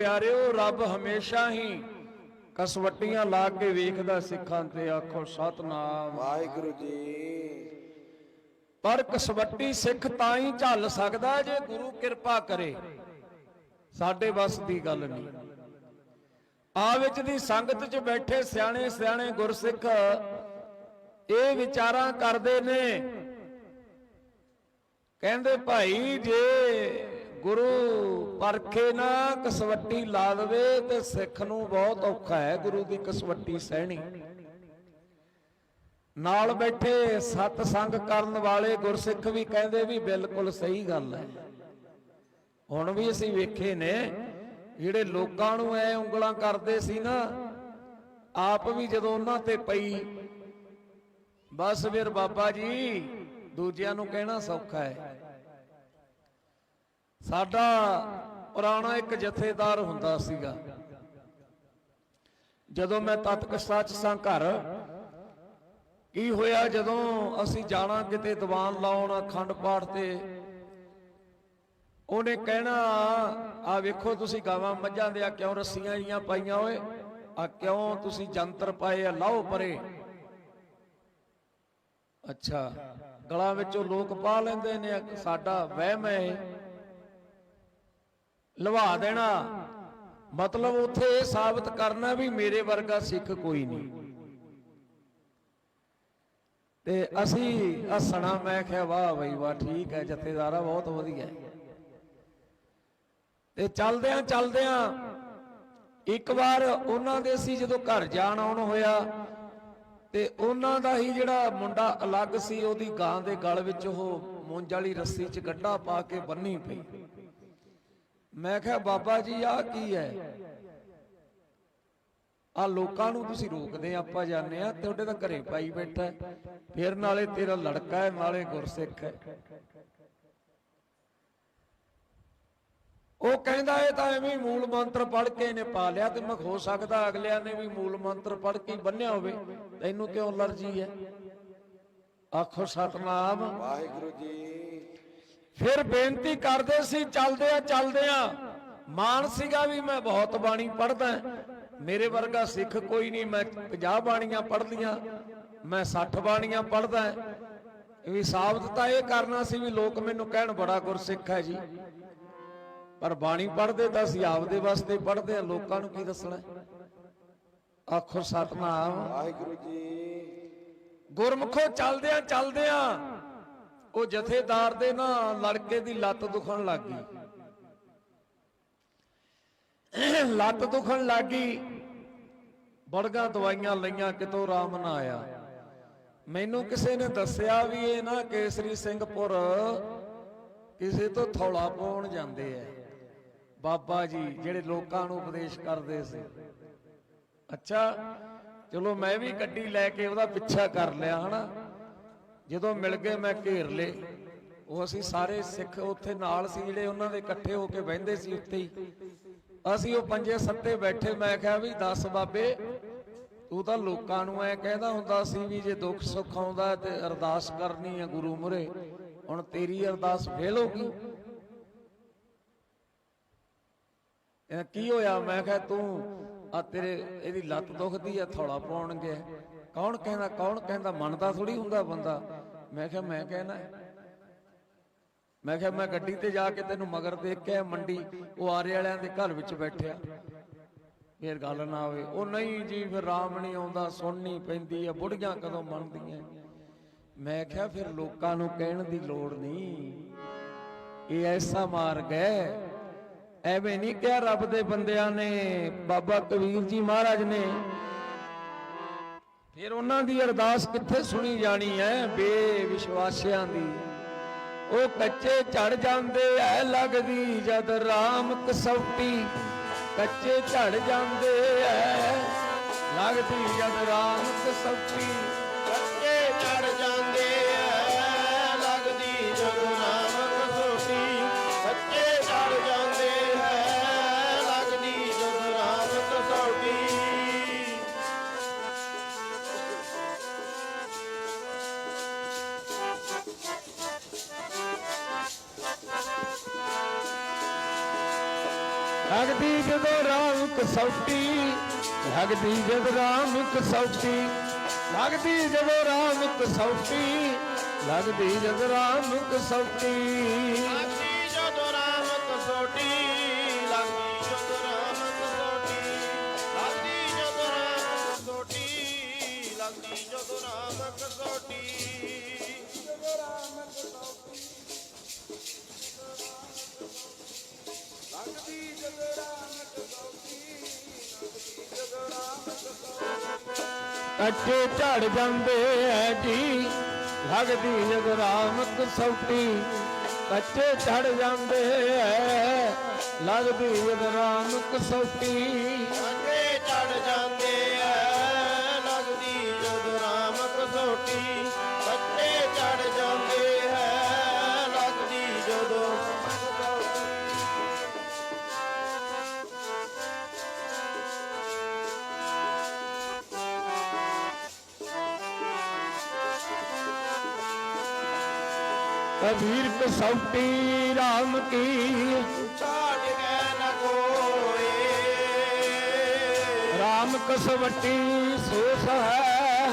ਪਿਆਰਿਓ ਰੱਬ ਹਮੇਸ਼ਾ ਹੀ ਕਸਵੱਟੀਆਂ ਲਾ ਕੇ ਵੇਖਦਾ ਸਿੱਖਾਂ ਤੇ ਆਖੋ ਸਤਨਾਮ। ਵਾਹਿਗੁਰੂ ਜੀ। ਪਰ ਕਸਵੱਟੀ ਸਿੱਖ ਤਾਂ ਹੀ ਝੱਲ ਸਕਦਾ ਜੇ ਗੁਰੂ ਕਿਰਪਾ ਕਰੇ। ਸਾਡੇ ਵੱਸ ਦੀ ਗੱਲ ਨਹੀਂ। ਆ ਵਿੱਚ ਦੀ ਸੰਗਤ 'ਚ ਬੈਠੇ ਸਿਆਣੇ ਸਿਆਣੇ ਗੁਰਸਿੱਖ ਇਹ ਵਿਚਾਰਾਂ ਕਰਦੇ ਨੇ। ਕਹਿੰਦੇ ਭਾਈ ਜੇ ਗੁਰੂ ਪਰਖੇ ਨਾ ਕਸਵੱਟੀ ਲਾ ਦੇਵੇ ਤੇ ਸਿੱਖ ਨੂੰ ਬਹੁਤ ਔਖਾ ਹੈ ਗੁਰੂ ਦੀ ਕਸਵੱਟੀ ਸਹਿਣੀ। ਨਾਲ ਬੈਠੇ ਸਤ ਸੰਗ ਕਰਨ ਵਾਲੇ ਗੁਰਸਿੱਖ ਵੀ ਕਹਿੰਦੇ ਵੀ ਬਿਲਕੁਲ ਸਹੀ ਗੱਲ ਹੈ। ਹੁਣ ਵੀ ਅਸੀਂ ਵੇਖੇ ਨੇ, ਜਿਹੜੇ ਲੋਕਾਂ ਨੂੰ ਐ ਉਂਗਲਾਂ ਕਰਦੇ ਸੀ ਨਾ, ਆਪ ਵੀ ਜਦੋਂ ਉਹਨਾਂ ਤੇ ਪਈ, ਬਸ ਫਿਰ ਬਾਬਾ ਜੀ, ਦੂਜਿਆਂ ਨੂੰ ਕਹਿਣਾ ਸੌਖਾ ਹੈ। ਸਾਡਾ ਪੁਰਾਣਾ ਇੱਕ ਜਥੇਦਾਰ ਹੁੰਦਾ ਸੀਗਾ। ਜਦੋਂ ਮੈਂ ਤਤਕ ਸੱਚ ਸਾਂ ਘਰ, ਕੀ ਹੋਇਆ ਜਦੋਂ ਅਸੀਂ ਜਾਣਾ ਕਿਤੇ ਦੀਵਾਨ ਲਾਉਣ, ਅਖੰਡ ਪਾਠ ਤੇ, ਉਹਨੇ ਕਹਿਣਾ, ਆ ਵੇਖੋ ਤੁਸੀਂ ਗਾਵਾਂ ਮੱਝਾਂ ਦੇ ਆ ਕਿਉਂ ਰੱਸੀਆਂ ਜੀਆਂ ਪਾਈਆਂ ਓਏ? ਆ ਕਿਉਂ ਤੁਸੀਂ ਜੰਤਰ ਪਾਏ ਆ? ਲਾਓ ਪਰੇ। ਅੱਛਾ, ਗਲਾਂ ਵਿੱਚੋਂ ਲੋਕ ਪਾ ਲੈਂਦੇ ਨੇ, ਸਾਡਾ ਵਹਿਮ ਹੈ। ਲਵਾ ਦੇਣਾ। ਮਤਲਬ ਉੱਥੇ ਇਹ ਸਾਬਤ ਕਰਨਾ ਵੀ ਮੇਰੇ ਵਰਗਾ ਸਿੱਖ ਕੋਈ ਨਹੀਂ। ਤੇ ਅਸੀਂ ਹੱਸਣਾ, ਮੈਂ ਕਿਹਾ, ਵਾਹ ਬਈ, ਵਾਹ, ਠੀਕ ਹੈ, ਜਥੇਦਾਰਾ ਬਹੁਤ ਵਧੀਆ ਤੇ ਚਲਦਿਆਂ ਚਲਦਿਆਂ ਇੱਕ ਵਾਰ ਉਹਨਾਂ ਦੇ ਸੀ ਜਦੋਂ ਘਰ ਜਾਣ ਆਉਣ ਹੋਇਆ, ਤੇ ਉਹਨਾਂ ਦਾ ਹੀ ਜਿਹੜਾ ਮੁੰਡਾ ਅਲੱਗ ਸੀ, ਉਹਦੀ ਗਾਂ ਦੇ ਗਲ ਵਿੱਚ ਉਹ ਮੁੰਜ ਵਾਲੀ ਰੱਸੀ 'ਚ ਗੱਡਾ ਪਾ ਕੇ ਬੰਨੀ ਪਈ। ਮੈਂ ਕਿਹਾ, ਬਾਬਾ ਜੀ, ਆਹ ਕੀ ਹੈ? ਆ ਲੋਕਾਂ ਨੂੰ ਤੁਸੀਂ ਰੋਕਦੇ ਆਪਾਂ ਜਾਂਦੇ ਆ, ਤੁਹਾਡੇ ਤਾਂ ਘਰੇ ਪਾਈ ਬੈਠਾ ਫਿਰ ਨਾਲੇ ਤੇਰਾ ਲੜਕਾ ਹੈ, ਨਾਲੇ ਗੁਰਸਿੱਖ ਹੈ। ਉਹ ਕਹਿੰਦਾ, ਇਹ ਤਾਂ ਐਵੇਂ ਮੂਲ ਮੰਤਰ ਪੜ੍ਹ ਕੇ ਇਹਨੇ ਪਾ ਲਿਆ ਤੇ ਮੈਂ ਹੋ ਸਕਦਾ ਅਗਲਿਆਂ ਨੇ ਵੀ ਮੂਲ ਮੰਤਰ ਪੜ੍ਹ ਕੇ ਬੰਨਿਆ ਹੋਵੇ। ਤੈਨੂੰ ਕਿਉਂ ਅਲਰਜੀ ਹੈ? ਆਖੋ, ਸਤਨਾਮ ਵਾਹਿਗੁਰੂ ਜੀ ਫਿਰ ਬੇਨਤੀ ਕਰਦੇ ਸੀ ਚੱਲਦੇ ਆ ਚੱਲਦੇ ਆ ਮਾਨ ਸੀਗਾ ਵੀ ਮੈਂ ਬਹੁਤ ਬਾਣੀ ਪੜ੍ਹਦਾ ਮੇਰੇ ਵਰਗਾ ਸਿੱਖ ਕੋਈ ਨਹੀਂ ਮੈਂ 50 ਬਾਣੀਆਂ ਪੜ੍ਹ ਲੀਆਂ ਮੈਂ 60 ਬਾਣੀਆਂ ਪੜ੍ਹਦਾ ਇਹ ਵੀ ਸਾਬਤ ਤਾਂ ਇਹ ਕਰਨਾ ਸੀ ਵੀ ਲੋਕ ਮੈਨੂੰ ਕਹਿਣ ਬੜਾ ਗੁਰਸਿੱਖ ਹੈ ਜੀ। ਪਰ ਬਾਣੀ ਪੜ੍ਹਦੇ ਤਾਂ ਅਸੀਂ ਆਪਦੇ ਵਾਸਤੇ ਪੜ੍ਹਦੇ ਆ ਲੋਕਾਂ ਨੂੰ ਕੀ ਦੱਸਣਾ ਆਖੋ ਸਤਨਾਮ। ਵਾਹਿਗੁਰੂ ਜੀ। ਗੁਰਮੁਖੋ ਚੱਲਦਿਆਂ ਚੱਲਦਿਆਂ ਉਹ ਜਥੇਦਾਰ ਦੇ ਨਾ ਲੜਕੇ ਦੀ ਲੱਤ ਦੁਖਣ ਲੱਗ ਗਈ। ਲੱਤ ਦੁਖਣ ਲੱਗ ਗਈ। ਬੜਗਾ ਦਵਾਈਆਂ ਲਈਆਂ, ਕਿਤੋਂ ਆਰਾਮ ਨਾ ਆਇਆ। ਮੈਨੂੰ ਕਿਸੇ ਨੇ ਦੱਸਿਆ ਵੀ ਇਹ ਨਾ ਕੇਸਰੀ ਸਿੰਘਪੁਰ ਕਿਸੇ ਤੋਂ ਥੌਲਾ ਪਾਉਣ ਜਾਂਦੇ ਐ ਬਾਬਾ ਜੀ, ਜਿਹੜੇ ਲੋਕਾਂ ਨੂੰ ਉਪਦੇਸ਼ ਕਰਦੇ ਸੀ। ਅੱਛਾ, ਚਲੋ ਮੈਂ ਵੀ ਗੱਡੀ ਲੈ ਕੇ ਉਹਦਾ ਪਿੱਛਾ ਕਰ ਲਿਆ, ਹਨਾ। ਜਦੋਂ ਮਿਲ ਗਏ ਮੈਂ ਘੇਰ ਲਏ। ਉਹ ਅਸੀਂ ਸਾਰੇ ਸਿੱਖ ਉੱਥੇ ਨਾਲ ਸੀ, ਜਿਹੜੇ ਉਹਨਾਂ ਦੇ ਇਕੱਠੇ ਹੋ ਕੇ ਬਹਿੰਦੇ ਸੀ ਉੱਤੇ ਹੀ। ਅਸੀਂ ਉਹ ਪੰਜੇ ਸੱਤੇ ਬੈਠੇ, ਮੈਂ ਕਿਹਾ ਵੀ ਦੱਸ ਬਾਬੇ, ਤੂੰ ਤਾਂ ਲੋਕਾਂ ਨੂੰ ਐ ਕਹਿੰਦਾ ਹੁੰਦਾ ਸੀ ਵੀ ਜੇ ਦੁੱਖ ਸੁੱਖ ਆਉਂਦਾ ਤੇ ਅਰਦਾਸ ਕਰਨੀ ਹੈ ਗੁਰੂ ਮੁਰੇ ਹੁਣ ਤੇਰੀ ਅਰਦਾਸ ਫੇਲ ਹੋ ਗਈ। ਇਹ ਕੀ ਹੋਇਆ? ਮੈਂ ਕਿਹਾ ਤੂੰ ਆ ਤੇਰੇ, ਇਹਦੀ ਲੱਤ ਦੁਖਦੀ ਆ ਥੋੜਾ ਪਾਉਣ ਗਿਆ। ਕੌਣ ਕਹਿੰਦਾ ਕੌਣ ਕਹਿੰਦਾ ਮੰਨਦਾ ਥੋੜੀ ਹੁੰਦਾ ਬੰਦਾ। ਮੈਂ ਕਿਹਾ, ਮੈਂ ਕਹਿਣਾ ਮੈਂ ਕਿਹਾ, ਮੈਂ ਗੱਡੀ ਤੇ ਜਾ ਕੇ ਤੈਨੂੰ ਮਗਰ ਦੇਖ ਕੇ ਮੰਡੀ, ਉਹ ਆਰੇ ਵਾਲਿਆਂ ਦੇ ਘਰ ਵਿੱਚ ਬੈਠਿਆ। ਫੇਰ ਗੱਲ ਨਾ ਹੋਵੇ। ਉਹ ਨਹੀਂ ਜੀ, ਫਿਰ ਰਾਮ ਨਹੀਂ ਆਉਂਦਾ ਸੁਣਨੀ ਪੈਂਦੀ ਆ, ਬੁੜੀਆਂ ਕਦੋਂ ਮੰਨਦੀਆਂ। ਮੈਂ ਕਿਹਾ, ਫਿਰ ਲੋਕਾਂ ਨੂੰ ਕਹਿਣ ਦੀ ਲੋੜ ਨਹੀਂ। ਇਹ ਐਸਾ ਮਾਰਗ ਹੈ। ਐਵੇਂ ਨਹੀਂ ਕਿਹਾ ਰੱਬ ਦੇ ਬੰਦਿਆਂ ਨੇ, ਬਾਬਾ ਕਬੀਰ ਜੀ ਮਹਾਰਾਜ ਨੇ। ਫਿਰ ਉਹਨਾਂ ਦੀ ਅਰਦਾਸ ਕਿੱਥੇ ਸੁਣੀ ਜਾਣੀ ਹੈ? ਬੇਵਿਸ਼ਵਾਸਿਆਂ ਦੀ। ਉਹ ਕੱਚੇ ਝੜ ਜਾਂਦੇ, ਐ ਲੱਗਦੀ ਜਦ ਰਾਮ ਕਸੌਟੀ। ਕੱਚੇ ਝੜ ਜਾਂਦੇ, ਐ ਲੱਗਦੀ ਜਦ ਰਾਮ ਕਸੌਟੀ। ਲੱਗਦੀ ਜਦੋਂ ਰਾਮ ਕਸੌਟੀ ਲੱਗਦੀ ਜਦ ਰਾਮ ਕਸੌਟੀ ਲੱਗਦੀ ਜਦੋਂ ਰਾਮ ਕਸੌਟੀ ਲੱਗਦੀ ਜਦ ਰਾਮ ਕਸੌਟੀ ਕੱਟੇ ਝੜ ਜਾਂਦੇ ਐ ਜੀ, ਲੱਗਦੀ ਜਦ ਰਾਮ ਕਸੌਟੀ ਕੱਟੇ ਝੜ ਜਾਂਦੇ ਐ, ਲੱਗਦੀ ਜਦ ਰਾਮ ਕਬੀਰ ਕਸੌਟੀ ਰਾਮ ਕੀ। ਛਾੜ ਕੇ ਨ ਕੋਏ। ਰਾਮ ਕਸਵੱਟੀ ਸੋਸ ਹੈ